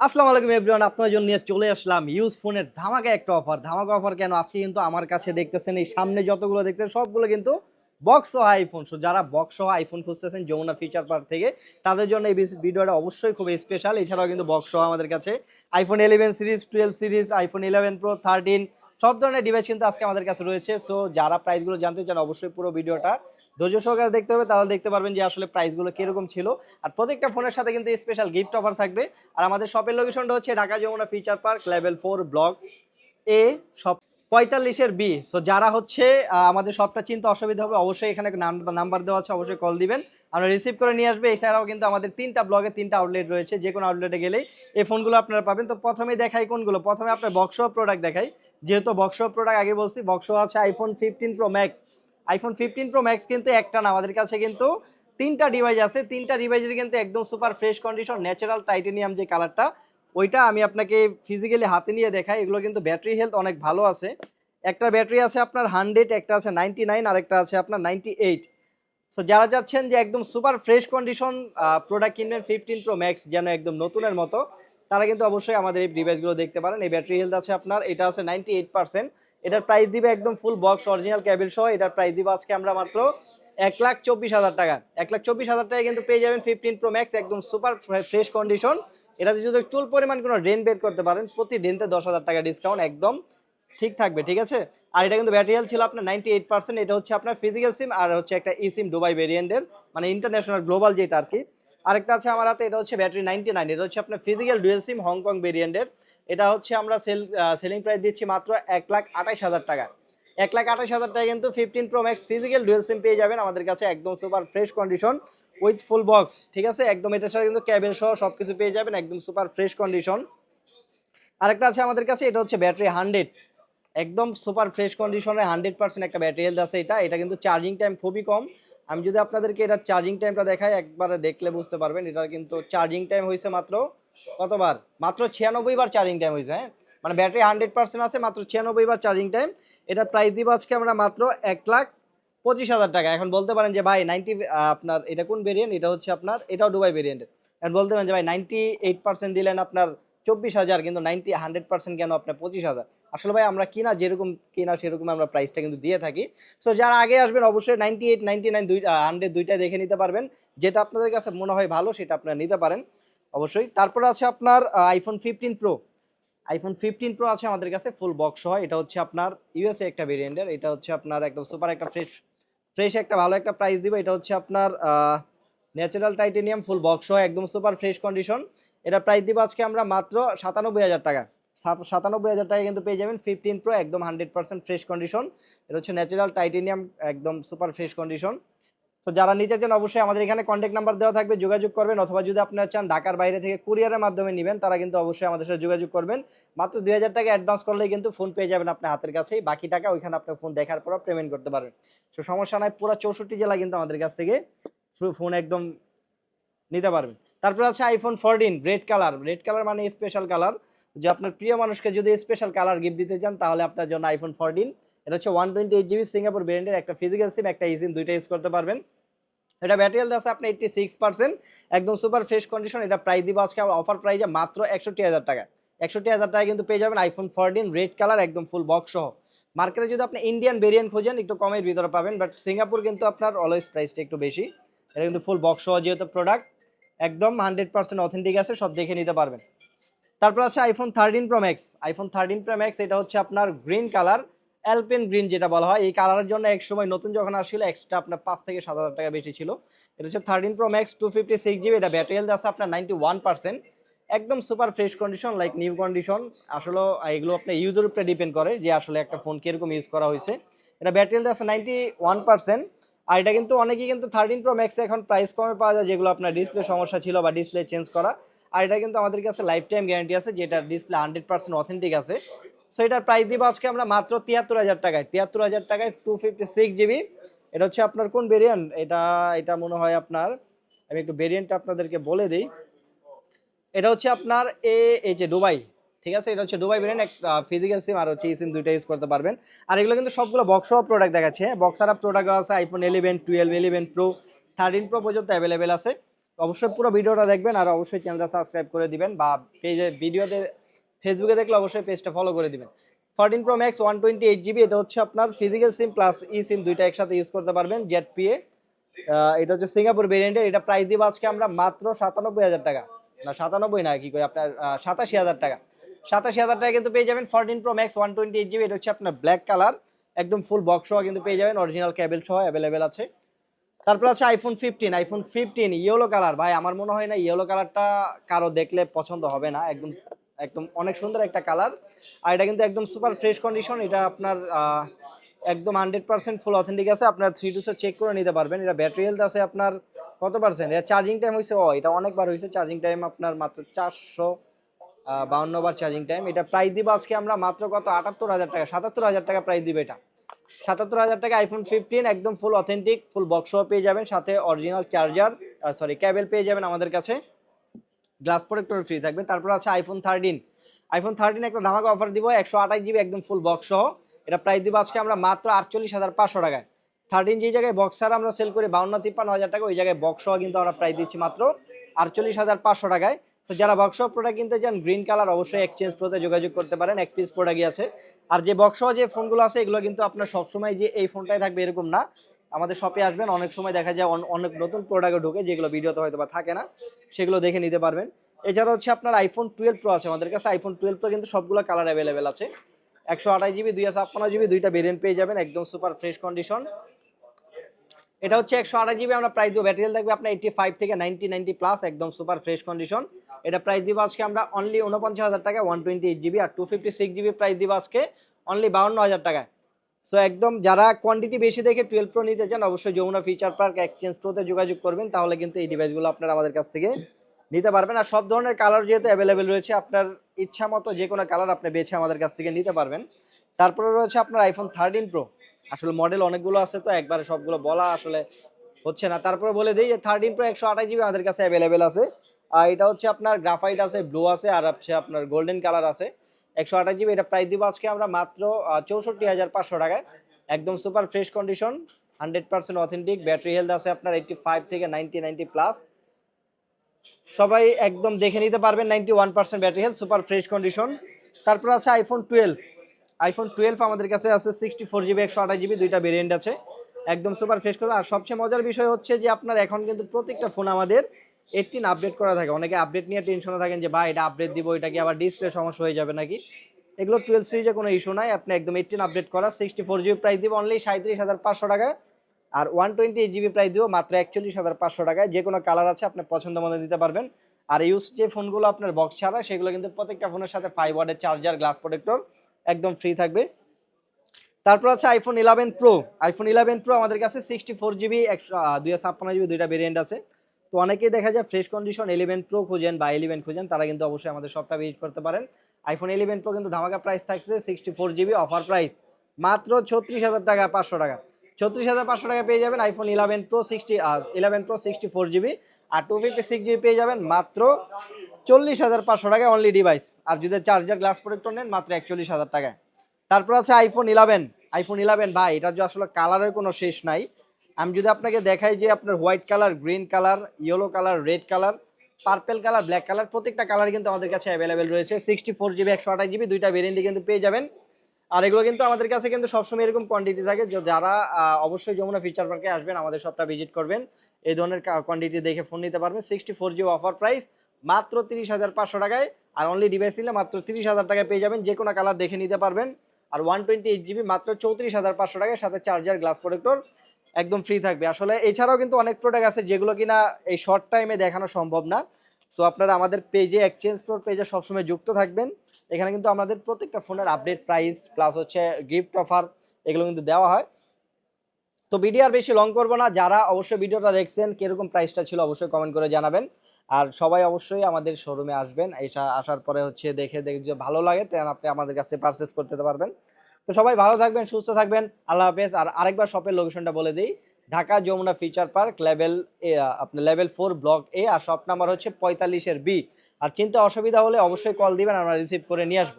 আসসালামু আলাইকুম এভরিওয়ান, আপনার জন্য নিয়ে চলে আসলাম ইউজ ফোনের ধামাকা একটা অফার। ধামাকা অফার কেন? আজকে কিন্তু আমার কাছে দেখতেছেন এই সামনে যতগুলো দেখতেছেন, সবগুলো কিন্তু বক্স সহ আইফোন সো যারা বক্স সহ আইফোন খুঁজতেছেন, যমুনা ফিচার পার্ক থেকে, তাদের জন্য এই ভিডিওটা অবশ্যই খুব স্পেশাল এছাড়াও কিন্তু বক্স সহ আমাদের কাছে iPhone eleven series twelve series iPhone eleven pro thirteen সব ধরনের ডিভাইস কিন্তু আজকে আমাদের কাছে রয়েছে। সো যারা প্রাইসগুলো জানতে চান, অবশ্যই পুরো ভিডিওটা ধৈর্য সহকারে দেখতে হবে, তাহলে দেখতে পারবেন যে আসলে প্রাইসগুলো কীরকম ছিল। আর প্রত্যেকটা ফোনের সাথে কিন্তু স্পেশাল গিফট অফার থাকবে। আর আমাদের শপের লোকেশনটা হচ্ছে Dhaka Jamuna future park level four block A shop পঁয়তাল্লিশের বি সো যারা হচ্ছে আমাদের শপটা চিনতে অসুবিধা হবে, অবশ্যই এখানে নাম্বার দেওয়া আছে, অবশ্যই কল দিবেন। আমরা রিসিভ করে নিয়ে আসবে। এছাড়াও কিন্তু আমাদের তিনটা ব্লগে তিনটা আউটলেট রয়েছে যে কোনো আউটলেটে গেলেই এই ফোনগুলো আপনারা পাবেন। তো প্রথমেই দেখাই কোনগুলো। প্রথমে আপনার বক্স প্রোডাক্ট দেখাই। যেহেতু বক্স প্রোডাক্ট আগে বলছি বক্স আছে iPhone fifteen pro max iPhone fifteen pro max কিন্তু একটা না, আমাদের কাছে কিন্তু তিনটা ডিভাইস আছে। তিনটা ডিভাইসের কিন্তু একদম super fresh condition natural titanium যে কালারটা ওইটা আমি আপনাকে ফিজিক্যালি হাতে নিয়ে দেখাই। এগুলো কিন্তু ব্যাটারি হেলথ অনেক ভালো আছে। একটা ব্যাটারি আছে আপনার হান্ড্রেড একটা আছে নাইনটি নাইন আর একটা আছে আপনার নাইনটি এইট সো যারা যাচ্ছেন যে একদম সুপার ফ্রেশ কন্ডিশন প্রোডাক্ট কিনবেন ফিফটিন প্রো ম্যাক্স যেন একদম নতুনের মতো, তারা কিন্তু অবশ্যই আমাদের এই ডিভাইসগুলো দেখতে পারেন। এই ব্যাটারি হেলথ আছে আপনার, এটা আছে নাইনটি এইট পার্সেন্ট এটার প্রাইস দিবে একদম ফুল বক্স অরিজিনাল ক্যাবেল সহ। এটার প্রাইস দিবে আজকে আমরা মাত্র এক লাখ চব্বিশ হাজার টাকা। এক লাখ চব্বিশ হাজার টাকা কিন্তু পেয়ে যাবেন ফিফটিন প্রো ম্যাক্স একদম সুপার ফ্রেশ কন্ডিশন এটাতে যদি চুল পরিমাণ কোনো রেন বের করতে পারেন, প্রতি ডেনতে দশ হাজার টাকা ডিসকাউন্ট একদম ঠিক থাকবে, ঠিক আছে? আর এটা কিন্তু ব্যাটারি ছিল আপনার নাইনটি এইট পার্সেন্ট এটা হচ্ছে আপনার ফিজিক্যাল সিম আর হচ্ছে একটা ই সিম দুবাই ভেরিয়েন্টের মানে ইন্টারন্যাশনাল গ্লোবাল যেটা আর কি। আরেকটা আছে আমার হাতে, এটা হচ্ছে ব্যাটারি নাইনটি নাইন এটা হচ্ছে আপনার ফিজিক্যাল ডুয়েল সিম হংকং ভেরিয়েন্টের এটা হচ্ছে আমরা সেল সেলিং প্রাইস দিচ্ছি মাত্র এক লাখ আঠাইশ হাজার টাকা। এক লাখ আঠাশ হাজার টাকা কিন্তু fifteen pro max physical dual sim পেয়ে যাবেন আমাদের কাছে একদম super fresh condition with full box ঠিক আছে? একদম এটার সাথে কিন্তু ক্যাবেল সহ সব কিছু পেয়ে যাবেন, একদম সুপার ফ্রেশ কন্ডিশন আরেকটা আছে আমাদের কাছে, এটা হচ্ছে ব্যাটারি হান্ড্রেড একদম সুপার ফ্রেশ কন্ডিশনে হান্ড্রেড পার্সেন্ট একটা ব্যাটারি হেলথ আছে এটা। এটা কিন্তু চার্জিং টাইম খুবই কম। আমি যদি আপনাদেরকে এটা চার্জিং টাইমটা দেখাই, একবারে দেখলে বুঝতে পারবেন এটা কিন্তু চার্জিং টাইম হয়েছে মাত্র কতবার? মাত্র ছিয়ানব্বই বার চার্জিং টাইম হয়েছে হ্যাঁ? মানে ব্যাটারি হান্ড্রেড পার্সেন্ট আছে, মাত্র ছিয়ানব্বই বার চার্জিং টাইম এটার প্রাইস দিব আজকে আমরা মাত্র এক লাখ পঁচিশ হাজার টাকা। এখন বলতে পারেন যে, ভাই নাইনটি আপনার, এটা কোন ভেরিয়েন্ট এটা হচ্ছে আপনার, এটাও দুবাই ভেরিয়েন্টের এখন বলতে পারেন যে, ভাই নাইনটি এইট পার্সেন্ট দিলেন আপনার চব্বিশ হাজার, কিন্তু নাইনটি হান্ড্রেড পার্সেন্ট কেন আপনার পঁচিশ হাজার? আসলে ভাই, আমরা কিনা যেরকম, কিনা সেরকম আমরা প্রাইসটা কিন্তু দিয়ে থাকি। সো যারা আগে আসবেন, অবশ্যই নাইনটি এইট নাইনটি নাইন দুই হান্ড্রেড দুইটাই দেখে নিতে পারবেন। যেটা আপনাদের কাছে মনে হয় ভালো, সেটা আপনারা নিতে পারেন। অবশ্যই। তারপরে আছে আপনার iPhone fifteen pro iPhone fifteen pro আছে আমাদের কাছে ফুল বক্স হয় এটা হচ্ছে আপনার ইউএসএ একটা ভেরিয়েন্টের এটা হচ্ছে আপনার একদম সুপার একটা ফ্রেশ ফ্রেশ একটা ভালো একটা প্রাইস দিব। এটা হচ্ছে আপনার ন্যাচারাল টাইটেনিয়াম ফুল বক্স হয় একদম সুপার ফ্রেশ কন্ডিশন এটা প্রাইস দিব আজকে আমরা মাত্র সাতানব্বই হাজার টাকা। সাতানব্বই হাজার টাকা কিন্তু পেয়ে যাবেন ফিফটিন প্রো একদম হান্ড্রেড পার্সেন্ট ফ্রেশ কন্ডিশন এটা হচ্ছে ন্যাচারাল টাইটেনিয়াম একদম সুপার ফ্রেশ কন্ডিশন তো যারা নিতে চান অবশ্যই আমাদের এখানে কন্ট্যাক্ট নাম্বার দেওয়া থাকবে, যোগাযোগ করবেন অথবা যদি আপনারা চান ঢাকার বাইরে থেকে কুরিয়ারের মাধ্যমে নেবেন, তারা কিন্তু অবশ্যই আমাদের সাথে যোগাযোগ করবেন। মাত্র দুই হাজার টাকা অ্যাডভান্স করলেই কিন্তু ফোন পেয়ে যাবেন আপনার হাতের কাছেই। বাকি টাকা ওইখানে আপনার ফোন দেখার পর পেমেন্ট করতে পারবেন। তো সমস্যা নাই, পুরো চৌষট্টি জেলা কিন্তু আমাদের কাছ থেকে ফোন একদম নিতে পারবেন। তারপর আছে iPhone fourteen red colour red colour মানে স্পেশাল কালার যে আপনার প্রিয় মানুষকে যদি স্পেশাল কালার গিফট দিতে চান, তাহলে আপনার জন্য আইফোন ফোরটিন এটা হচ্ছে one twenty eight GB Singapore ব্র্যান্ডের একটা ফিজিক্যাল সিম একটা ইসিম দুইটা ইউজ করতে পারবেন। এটা ব্যাটারি হেলথ আছে আপনি এইটটি সিক্স পার্সেন্ট একদম সুপার ফ্রেশ কন্ডিশন এটা প্রাইস দিব আজকে অফার প্রাইজে মাত্র একষট্টি হাজার টাকা। একষট্টি হাজার টাকা কিন্তু পেয়ে যাবেন আইফোন ফোরটিন রেড কালার একদম ফুল বক্স সহ। মার্কেটে যদি আপনি ইন্ডিয়ান ভেরিয়েন্ট খোঁজেন, একটু কমের ভিতরে পাবেন বাট সিঙ্গাপুর কিন্তু আপনার অলওয়েজ প্রাইসটা একটু বেশি। এটা কিন্তু ফুল বক্স সহ যেহেতু প্রোডাক্ট একদম হান্ড্রেড পার্সেন্ট অথেন্টিক আছে, সব দেখে নিতে পারবেন। তারপর আছে iPhone thirteen pro max iPhone thirteen pro max এটা হচ্ছে আপনার গ্রিন কালার অ্যালপেন গ্রিন যেটা বলা হয়, এই কালারের জন্য এক সময় নতুন যখন আসছিল এক্সট্রা আপনার পাঁচ থেকে সাত হাজার টাকা বেশি ছিল। এটা হচ্ছে thirteen pro max two fifty six GB এটা ব্যাটারি হেলথ আছে আপনার নাইনটি ওয়ান পার্সেন্ট একদম super fresh condition like new condition আসলে এগুলো আপনার ইউজের উপরে ডিপেন্ড করে যে আসলে একটা ফোন কীরকম ইউজ করা হয়েছে। এটা ব্যাটারি হেলথ আছে নাইনটি ওয়ান পার্সেন্ট আর এটা কিন্তু অনেকেই কিন্তু থার্টিন প্রো ম্যাক্সে এখন প্রাইস কমে পাওয়া যায়, যেগুলো আপনার ডিসপ্লে সমস্যা ছিল বা ডিসপ্লে চেঞ্জ করা। আর এটা কিন্তু আমাদের কাছে লাইফ টাইম গ্যারান্টি আছে, যেটা ডিসপ্লে হান্ড্রেড পার্সেন্ট অথেন্টিক আছে। সো এটার প্রাইস দিব আজকে আমরা মাত্র তিয়াত্তর হাজার টাকায়। তিয়াত্তর হাজার টাকায় টু ফিফটি সিক্স জিবি এটা হচ্ছে আপনার কোন ভেরিয়েন্ট এটা এটা মনে হয় আপনার, আমি একটু ভেরিয়েন্টটা আপনাদেরকে বলে দিই। এটা হচ্ছে আপনার এ, এই যে দুবাই, ঠিক আছে? এটা হচ্ছে দুবাই ভেরিয়েন্ট এক ফিজিক্যাল সিম আর হচ্ছে এই সিম দুইটা ইউজ করতে পারবেন। আর এগুলো কিন্তু সবগুলো বক্স প্রোডাক্ট দেখাচ্ছে বক্সার আপ প্রোডাক্ট আছে iPhone eleven twelve eleven pro thirteen pro পর্যন্ত অ্যাভেলেবেল আছে। অবশ্যই পুরো ভিডিওটা দেখবেন আর অবশ্যই চ্যানেলটা সাবস্ক্রাইব করে দিবেন বা পেজে ভিডিওতে ফেসবুকে দেখলে অবশ্যই পেজটা ফলো করে দিবেন। Fourteen pro max one twenty eight GB এটা হচ্ছে আপনার ফিজিক্যাল সিম প্লাস ই সিম দুইটা একসাথে ইউজ করতে পারবেন জেড পিএ এটা হচ্ছে সিঙ্গাপুর ভেরিয়েন্টের এটা প্রাইস দিব আজকে আমরা মাত্র সাতানব্বই হাজার টাকা। না, সাতানব্বই না, কি করে, আপনার সাতাশি হাজার টাকা। সাতাশি হাজার টাকা কিন্তু পেয়ে যাবেন fourteen pro max one twenty eight GB এটা হচ্ছে আপনার ব্ল্যাক কালার একদম ফুল বক্স সহ কিন্তু পেয়ে যাবেন অরিজিনাল ক্যাবেল সহ অ্যাভেলেবেল আছে। তারপর আছে iPhone fifteen iPhone fifteen yellow colour ভাই, আমার মনে হয় না ইয়েলো কালারটা কারও দেখলে পছন্দ হবে না, একদম একদম অনেক সুন্দর একটা কালার। আর এটা কিন্তু একদম সুপার ফ্রেশ কন্ডিশন, এটা আপনার একদম হান্ড্রেড পার্সেন্ট ফুল অথেন্টিক আছে, আপনার থ্রি টু চেক করে নিতে পারবেন। এটা ব্যাটারি হেলথ আছে আপনার কত পার্সেন্ট? এটা চার্জিং টাইম হয়েছে ও, এটা অনেকবার হয়েছে চার্জিং টাইম আপনার মাত্র চারশো বাউন্ন বার চার্জিং টাইম এটা প্রাইস দিব আজকে আমরা মাত্র কত? আটাত্তর হাজার টাকা, সাতাত্তর হাজার টাকা প্রাইস দিবে এটা। সাতাত্তর হাজার টাকা আইফোন ফিফটিন একদম ফুল অথেন্টিক ফুল বক্সও পেয়ে যাবেন, সাথে অরিজিনাল চার্জার সরি ক্যাবেল পেয়ে যাবেন আমাদের কাছে। গ্লাস প্রোটেক্টর ফ্রি থাকবে। তারপর আছে আইফোন থার্টিন আইফোন থার্টিন একটা ধামাকা অফার দিব, একশো আঠাশ জিবি একদম ফুল বক্স সহ। এটা প্রাইস দিব আজকে আমরা মাত্র আটচল্লিশ হাজার পাঁচশো টাকায়। থার্টিন যে জায়গায় বক্সার আমরা সেল করি বাউন্ন তিপ্পান্ন হাজার টাকা, ওই জায়গায় বক্স সহ কিন্তু আমরা প্রাইস দিচ্ছি মাত্র আটচল্লিশ হাজার পাঁচশো টাকায়। তো যারা বক্স প্রোডাক্ট কিনতে চান গ্রিন কালার অবশ্যই এক্সচেঞ্জ প্রোতে যোগাযোগ করতে পারেন, এক পিস প্রোডাক্টই আছে। আর যে বক্স যে ফোনগুলো আছে, এগুলো কিন্তু আপনার সবসময় যে এই ফোনটাই থাকবে এরকম না। আমাদের শপে আসবেন, অনেক সময় দেখা যায় অন- অনেক নতুন প্রোডাক্টও ঢুকে যেগুলো ভিডিওতে হয়তো বা থাকে না, সেগুলো দেখে নিতে পারবেন। এছাড়া হচ্ছে আপনার আইফোন টুয়েলভ প্রো আছে আমাদের কাছে। আইফোন টুয়েলভ প্রো কিন্তু সবগুলো কালার অ্যাভেলেবেল আছে। একশো আঠাশ জিবি দুইশো ছাপ্পান্ন জিবি দুইটা ভেরিয়েন্ট পেয়ে যাবেন, একদম সুপার ফ্রেশ কন্ডিশন এটা হচ্ছে একশো আঠাশ জিবি আমরা প্রাইস দিব। ব্যাটারি থাকবে আপনার এইটি ফাইভ থেকে নাইনটি নাইনটি প্লাস একদম সুপার ফ্রেশ কন্ডিশন এটা প্রাইস দিব আজকে আমরা অনলি উনপঞ্চাশ হাজার টাকা ওয়ান টোয়েন্টি এইট জিবি আর two fifty six GB price দিব আজকে অনলি বাউন্ন হাজার টাকায়। সো একদম যারা কোয়ান্টিটি বেশি দেখে টুয়েলভ প্রো নিতে চান, অবশ্যই যমুনা ফিচার পার্ক এক্সচেঞ্জ প্রোতে যোগাযোগ করবেন। তাহলে কিন্তু এই ডিভাইসগুলো আপনারা আমাদের কাছ থেকে নিতে পারবেন। আর সব ধরনের কালার যেহেতু অ্যাভেলেবেল রয়েছে, আপনার ইচ্ছা মতো যে কোনো কালার আপনি বেছে আমাদের কাছ থেকে নিতে পারবেন। তারপরে রয়েছে আপনার আইফোন থার্টিন প্রো আসলে মডেল অনেকগুলো আছে তো, একবারে সবগুলো বলা আসলে হচ্ছে না। তারপরে বলে দিই যে থার্টিন প্রো একশো আঠাশ জিবি আমাদের কাছে অ্যাভেলেবেল আছে। আর এটা হচ্ছে আপনার গ্রাফাইট আছে ব্লু আছে, আর হচ্ছে আপনার গোল্ডেন কালার আছে। একশো আঠাশ জিবি, এটা প্রাইস দিব আজকে আমরা মাত্র চৌষট্টি হাজার পাঁচশো টাকায়। একদম super fresh condition hundred percent authentic battery health আছে আপনার এইটটি ফাইভ থেকে নাইনটি নাইনটি প্লাস সবাই একদম দেখে নিতে পারবেন ninety one percent battery health super fresh condition তারপর আছে আইফোন টুয়েলভ আইফোন টুয়েলভ আমাদের কাছে আছে সিক্সটি ফোর জিবি, একশো আঠাশ জিবি, দুইটা ভেরিয়েন্ট আছে। একদম সুপার ফ্রেশ করে আর সবচেয়ে মজার বিষয় হচ্ছে যে আপনার এখন কিন্তু প্রত্যেকটা ফোন আমাদের এইটিন আপডেট করা থাকে। অনেকে আপডেট নিয়ে টেনশনে থাকেন যে, ভাই, এটা আপডেট দিব, এটা কি আবার ডিসপ্লে সমস্যা হয়ে যাবে নাকি? এগুলো টুয়েলভ সিরিজে কোনো ইস্যু নাই। আপনি একদম এইটিন আপডেট করা সিক্সটি ফোর জিবি প্রাইস দিব অনলি সাঁত্রিশ হাজার পাঁচশো টাকায়। আর one twenty eight GB price দিব মাত্র একচল্লিশ হাজার পাঁচশো টাকায়। যে কোনো কালার আছে, আপনি পছন্দ মতো দিতে পারবেন। আর ইউজ যে ফোনগুলো আপনার বক্স ছাড়া, সেগুলো কিন্তু প্রত্যেকটা ফোনের সাথে ফাইভ ওয়ার্ডের চার্জার গ্লাস প্রোটেক্টর একদম ফ্রি থাকবে। তারপর আছে iPhone eleven pro iPhone eleven pro আমাদের কাছে সিক্সটি ফোর জিবি একশো দুইশো ছাপ্পান্ন জিবি দুইটা ভেরিয়েন্ট আছে। তো অনেকেই দেখা যায় ফ্রেশ কন্ডিশন ইলেভেন প্রো খুঁজেন বা ইলেভেন খুঁজেন, তারা কিন্তু অবশ্যই আমাদের শপটা ভিজিট করতে পারেন। আইফোন ইলেভেন প্রো কিন্তু ধামাকা প্রাইস থাকছে sixty four GB offer price মাত্র ছত্রিশ হাজার টাকা, পাঁচশো টাকা। ছত্রিশ হাজার পাঁচশো টাকা পেয়ে যাবেন iPhone eleven pro sixty eleven pro sixty four GB আর টু ফিফটি সিক্স জিবি পেয়ে যাবেন মাত্র চল্লিশ হাজার পাঁচশো টাকায় অনলি ডিভাইস আর যদি চার্জার গ্লাস প্রোটেক্টর নেন, মাত্র একচল্লিশ হাজার টাকায়। তারপর আছে আইফোন ইলেভেন আইফোন ইলেভেন ভাই, এটার যে আসলে কালারের কোনো শেষ নাই। আমি যদি আপনাকে দেখাই যে আপনার white colour green colour yellow colour red colour purple colour black colour প্রত্যেকটা কালার কিন্তু আমাদের কাছে অ্যাভেলেবেল রয়েছে। সিক্সটি ফোর জিবি একশো আঠাশ জিবি দুইটা ভেরিয়েন্টই কিন্তু পেয়ে যাবেন। আর এগুলো কিন্তু আমাদের কাছে কিন্তু সবসময় এরকম কোয়ান্টিটি থাকে যারা অবশ্যই যমুনা ফিচার পার্কে আসবেন, আমাদের শপটা ভিজিট করবেন। এই ধরনের কোয়ান্টিটি দেখে ফোন নিতে পারবেন। Sixty four GB offer price মাত্র তিরিশ হাজার পাঁচশো টাকায়। আর অনলি ডিভাইস নিলে মাত্র তিরিশ হাজার টাকায় পেয়ে যাবেন, যে কোনো কালার দেখে নিতে পারবেন। আর ওয়ান টোয়েন্টি এইট জিবি মাত্র চৌত্রিশ হাজার পাঁচশো টাকায়, সাথে চার্জার গ্লাস প্রোটেক্টর একদম ফ্রি থাকবে। আসলে এছাড়াও কিন্তু অনেক প্রোডাক্ট আছে যেগুলো কিনা এই শর্ট টাইমে দেখানো সম্ভব না। সো আপনারা আমাদের পেজে এক্সচেঞ্জ প্রো পেজে সবসময় যুক্ত থাকবেন। এখানে কিন্তু আমাদের প্রত্যেকটা ফোনের আপডেট প্রাইস প্লাস হচ্ছে গিফট অফার এগুলো কিন্তু দেওয়া হয়। তো ভিডিও আর বেশি লং করব না। যারা অবশ্যই ভিডিওটা দেখছেন, কীরকম প্রাইসটা ছিল অবশ্যই কমেন্ট করে জানাবেন। আর সবাই অবশ্যই আমাদের শোরুমে আসবেন। এসা, আসার পরে হচ্ছে দেখে দেখে যে ভালো লাগে তেন আপনি আমাদের কাছে পারচেস করতে পারবেন। তো সবাই ভালো থাকবেন, সুস্থ থাকবেন। আল্লাহ হাফেজ। আর আরেকবার শপের লোকেশনটা বলে দিই। Dhaka Jamuna future park level এ আপনার লেভেল ফোর ব্লক এ আর শপ নাম্বার হচ্ছে পঁয়তাল্লিশের বি আর চিন্তা অসুবিধা হলে অবশ্যই কল দিবেন, আমরা রিসিভ করে নিয়ে আসব।